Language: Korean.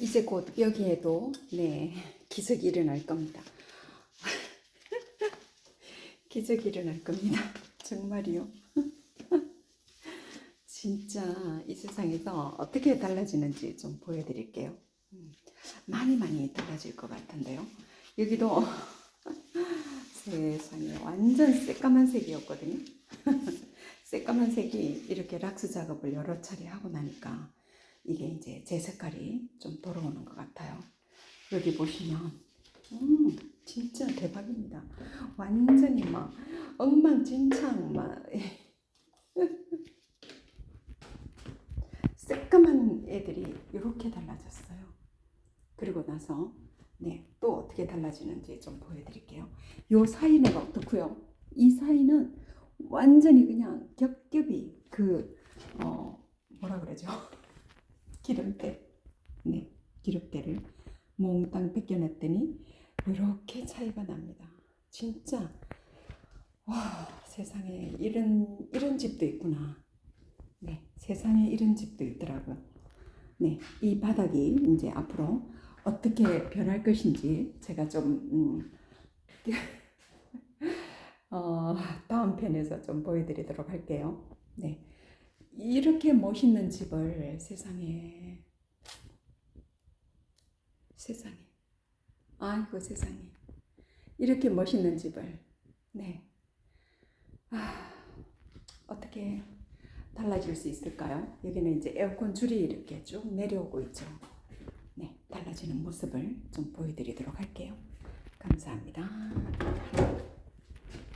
이제 곧 여기에도 네 기적이 일어날 겁니다. 기적이 일어날 겁니다. 정말이요. 진짜 이 세상에서 어떻게 달라지는지 좀 보여드릴게요. 음, 많이 많이 달라질 것 같은데요. 여기도 세상에 완전 새까만 색이었거든요. 새까만 색이 이렇게 락스 작업을 여러 차례 하고 나니까 이게 이제 제 색깔이 좀 돌아오는 것 같아요. 여기 보시면 음 진짜 대박입니다. 완전히 막 엉망진창 막 새까만 애들이 이렇게 달라졌어요. 그리고 나서 네 또 어떻게 달라지는지 좀 보여드릴게요. 요 사이는 어떻고요? 이 사이는 완전히 그냥 겹겹이 그 어, 뭐라 그러죠? 기름때 네 기름때를 몽땅 벗겨냈더니 이렇게 차이가 납니다. 진짜 와 세상에 이런 이런 집도 있구나. 네 세상에 이런 집도 있더라고요. 네 이 바닥이 이제 앞으로 어떻게 변할 것인지 제가 좀 음, 어, 다음 편에서 좀 보여드리도록 할게요. 네 이렇게 멋있는 집을 세상에 세상에 아이고 세상에 이렇게 멋있는 집을 네 아, 어떻게 달라질 수 있을까요? 여기는 이제 에어컨 줄이 이렇게 쭉 내려오고 있죠. 네, 달라지는 모습을 좀 보여드리도록 할게요. 감사합니다.